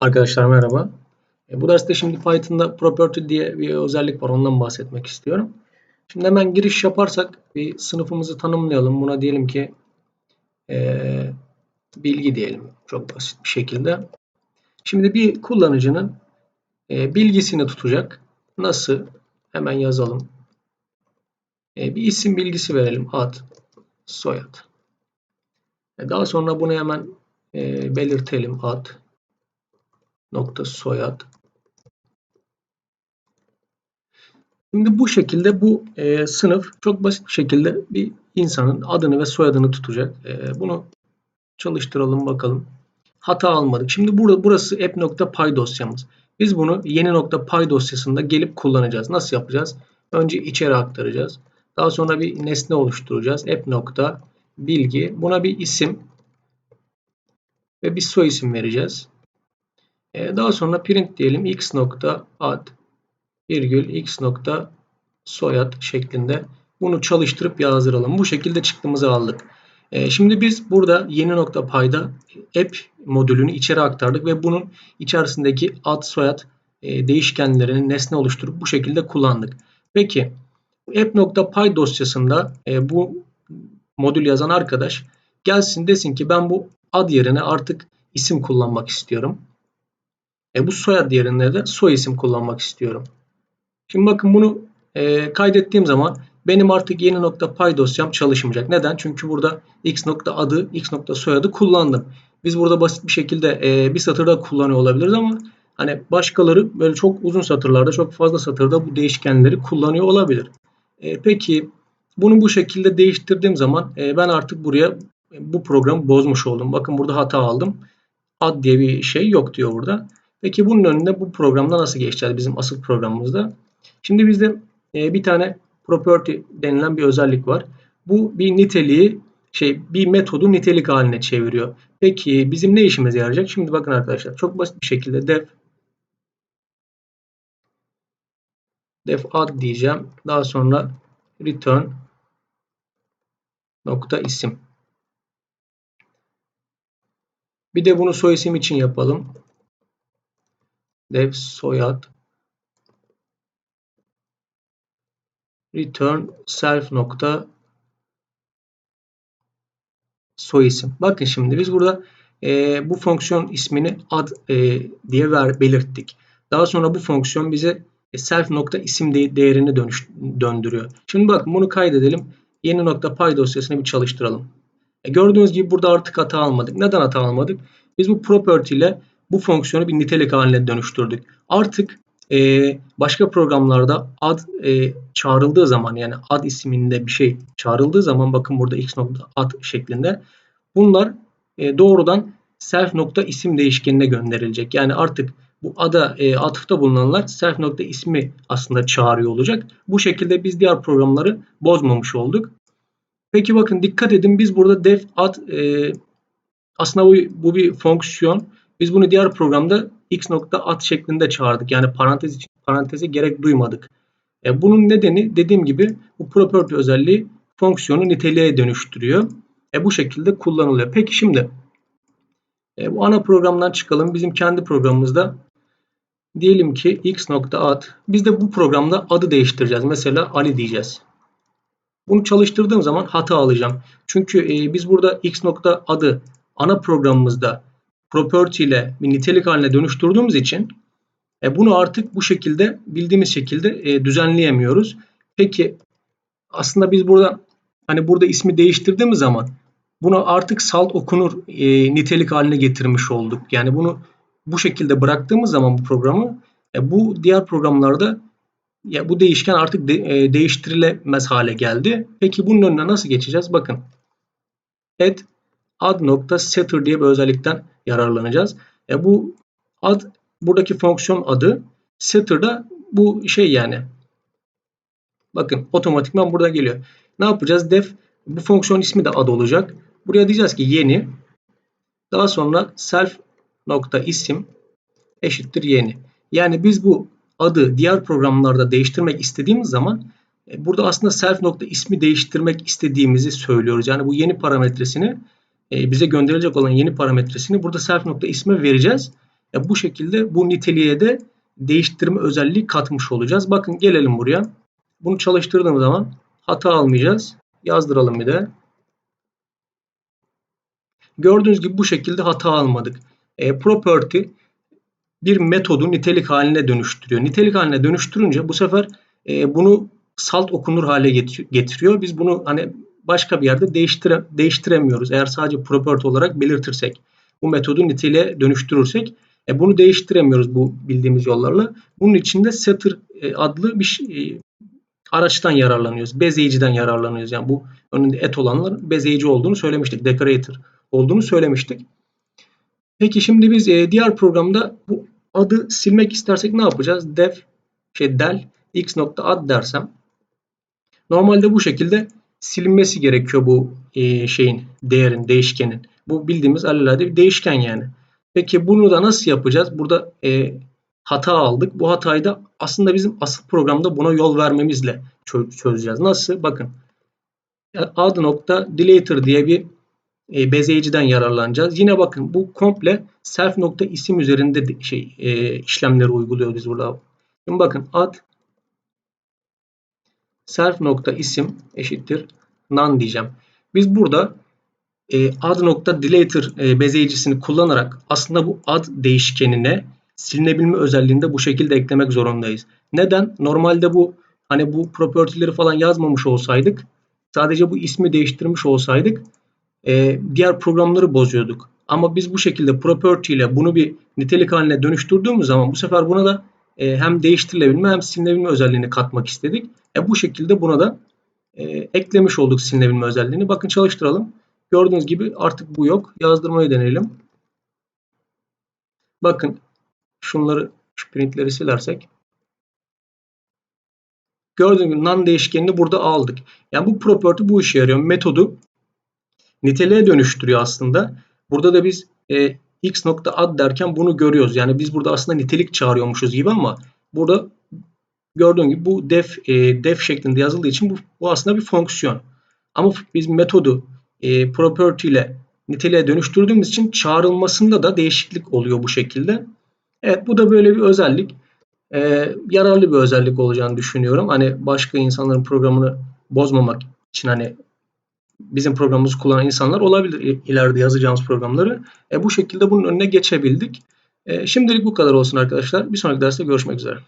Arkadaşlar merhaba. E, bu derste şimdi Python'da property diye bir özellik var. Ondan bahsetmek istiyorum. Şimdi hemen giriş yaparsak bir sınıfımızı tanımlayalım. Buna diyelim ki e, bilgi diyelim. Çok basit bir şekilde. Şimdi bir kullanıcının e, bilgisini tutacak. Nasıl? Hemen yazalım. E, bir isim bilgisi verelim. Ad, soyad. E, daha sonra bunu hemen e, belirtelim. Ad, nokta soyad. Şimdi bu şekilde bu e, sınıf çok basit bir şekilde bir insanın adını ve soyadını tutacak. E, bunu çalıştıralım bakalım. Hata almadık. Şimdi burada burası app.py dosyamız. Biz bunu yeni nokta .py dosyasında gelip kullanacağız. Nasıl yapacağız? Önce içeri aktaracağız. Daha sonra bir nesne oluşturacağız. app nokta bilgi. Buna bir isim ve bir soy isim vereceğiz. E, daha sonra print diyelim x nokta ad virgül x nokta soyad şeklinde bunu çalıştırıp yazdıralım. Bu şekilde çıktığımızı aldık. E, şimdi biz burada yeni nokta payda app modülünü içeri aktardık ve bunun içerisindeki ad soyad e, değişkenlerini nesne oluşturup bu şekilde kullandık. Peki app.py dosyasında e, bu modül yazan arkadaş gelsin desin ki ben bu ad yerine artık isim kullanmak istiyorum. E bu soyad yerine de soy isim kullanmak istiyorum. Şimdi bakın bunu e, kaydettiğim zaman benim artık yeni nokta pay dosyam çalışmayacak. Neden? Çünkü burada x nokta adı, x nokta soyadı kullandım. Biz burada basit bir şekilde e, bir satırda kullanıyor olabiliriz ama hani başkaları böyle çok uzun satırlarda, çok fazla satırda bu değişkenleri kullanıyor olabilir. E, peki bunu bu şekilde değiştirdiğim zaman e, ben artık buraya bu programı bozmuş oldum. Bakın burada hata aldım. Ad diye bir şey yok diyor burada. Peki bunun önünde bu programda nasıl geçeceğiz bizim asıl programımızda? Şimdi bizde e, bir tane property denilen bir özellik var. Bu bir niteliği şey bir metodu nitelik haline çeviriyor. Peki bizim ne işimize yarayacak? Şimdi bakın arkadaşlar çok basit bir şekilde def def add diyeceğim. Daha sonra return nokta isim. Bir de bunu soy isim için yapalım. Def soyad return self nokta soy isim. Bakın şimdi biz burada e, bu fonksiyon ismini ad e, diye ver, belirttik. Daha sonra bu fonksiyon bize self nokta isim de, değerini dönüş, döndürüyor. Şimdi bakın bunu kaydedelim. Yeni nokta py dosyasını bir çalıştıralım. E, gördüğünüz gibi burada artık hata almadık. Neden hata almadık? Biz bu property ile bu fonksiyonu bir nitelik haline dönüştürdük. Artık e, başka programlarda ad e, çağrıldığı zaman yani ad isminde bir şey çağrıldığı zaman bakın burada x nokta ad şeklinde bunlar e, doğrudan self nokta isim değişkenine gönderilecek. Yani artık bu ada e, atıfta bulunanlar self nokta ismi aslında çağırıyor olacak. Bu şekilde biz diğer programları bozmamış olduk. Peki bakın dikkat edin biz burada def ad e, aslında bu, bu bir fonksiyon. Biz bunu diğer programda x nokta at şeklinde çağırdık. Yani parantez için paranteze gerek duymadık. E, bunun nedeni dediğim gibi bu property özelliği fonksiyonu niteliğe dönüştürüyor. E, bu şekilde kullanılıyor. Peki şimdi e, bu ana programdan çıkalım. Bizim kendi programımızda diyelim ki x nokta ad. Biz de bu programda adı değiştireceğiz. Mesela Ali diyeceğiz. Bunu çalıştırdığım zaman hata alacağım. Çünkü e, biz burada x nokta adı ana programımızda property ile bir nitelik haline dönüştürdüğümüz için e, bunu artık bu şekilde bildiğimiz şekilde e, düzenleyemiyoruz. Peki aslında biz burada hani burada ismi değiştirdiğimiz zaman bunu artık salt okunur e, nitelik haline getirmiş olduk. Yani bunu bu şekilde bıraktığımız zaman bu programı e, bu diğer programlarda ya bu değişken artık de, e, değiştirilemez hale geldi. Peki bunun önüne nasıl geçeceğiz? Bakın. Add add nokta setter diye bir özellikten yararlanacağız. E bu ad buradaki fonksiyon adı setter da bu şey yani. Bakın otomatikman burada geliyor. Ne yapacağız? Def bu fonksiyon ismi de ad olacak. Buraya diyeceğiz ki yeni. Daha sonra self nokta isim eşittir yeni. Yani biz bu adı diğer programlarda değiştirmek istediğimiz zaman e, burada aslında self nokta ismi değiştirmek istediğimizi söylüyoruz. Yani bu yeni parametresini e, bize gönderilecek olan yeni parametresini burada self nokta isme vereceğiz. E, bu şekilde bu niteliğe de değiştirme özelliği katmış olacağız. Bakın gelelim buraya. Bunu çalıştırdığım zaman hata almayacağız. Yazdıralım bir de. Gördüğünüz gibi bu şekilde hata almadık. E, property bir metodu nitelik haline dönüştürüyor. Nitelik haline dönüştürünce bu sefer e, bunu salt okunur hale getiriyor. Biz bunu hani başka bir yerde değiştire, değiştiremiyoruz. Eğer sadece property olarak belirtirsek, bu metodu niteliğe dönüştürürsek e, bunu değiştiremiyoruz bu bildiğimiz yollarla. Bunun için de setter e, adlı bir şey, e, araçtan yararlanıyoruz. Bezeyiciden yararlanıyoruz. Yani bu önünde et olanlar bezeyici olduğunu söylemiştik. Decorator olduğunu söylemiştik. Peki şimdi biz e, diğer programda bu adı silmek istersek ne yapacağız? Def şey del x nokta ad dersem normalde bu şekilde silinmesi gerekiyor bu e, şeyin değerin değişkenin. Bu bildiğimiz alelade bir değişken yani. Peki bunu da nasıl yapacağız? Burada e, hata aldık. Bu hatayı da aslında bizim asıl programda buna yol vermemizle çözeceğiz. Nasıl? Bakın ad nokta deleter diye bir e, bezeyiciden yararlanacağız. Yine bakın bu komple self nokta isim üzerinde de, şey e, işlemleri uyguluyoruz biz burada. Şimdi bakın ad self nokta isim eşittir none diyeceğim. Biz burada e, ad nokta deleter e, bezeyicisini kullanarak aslında bu ad değişkenine silinebilme özelliğini bu şekilde eklemek zorundayız. Neden? Normalde bu hani bu property'leri falan yazmamış olsaydık sadece bu ismi değiştirmiş olsaydık e, diğer programları bozuyorduk. Ama biz bu şekilde property ile bunu bir nitelik haline dönüştürdüğümüz zaman bu sefer buna da e, hem değiştirilebilme hem silinebilme özelliğini katmak istedik. E, bu şekilde buna da e, eklemiş olduk silinebilme özelliğini. Bakın çalıştıralım. Gördüğünüz gibi artık bu yok. Yazdırmayı deneyelim. Bakın şunları şu printleri silersek Gördüğünüz gibi non değişkenini burada aldık. Yani bu property bu işe yarıyor. Metodu niteliğe dönüştürüyor aslında. Burada da biz e, x nokta ad derken bunu görüyoruz. Yani biz burada aslında nitelik çağırıyormuşuz gibi ama burada gördüğün gibi bu def e, def şeklinde yazıldığı için bu, bu aslında bir fonksiyon. Ama biz metodu e, property ile niteliğe dönüştürdüğümüz için çağrılmasında da değişiklik oluyor bu şekilde. Evet bu da böyle bir özellik. E, yararlı bir özellik olacağını düşünüyorum. Hani başka insanların programını bozmamak için hani bizim programımızı kullanan insanlar olabilir ileride yazacağımız programları. E, bu şekilde bunun önüne geçebildik. E, şimdilik bu kadar olsun arkadaşlar. Bir sonraki derste görüşmek üzere.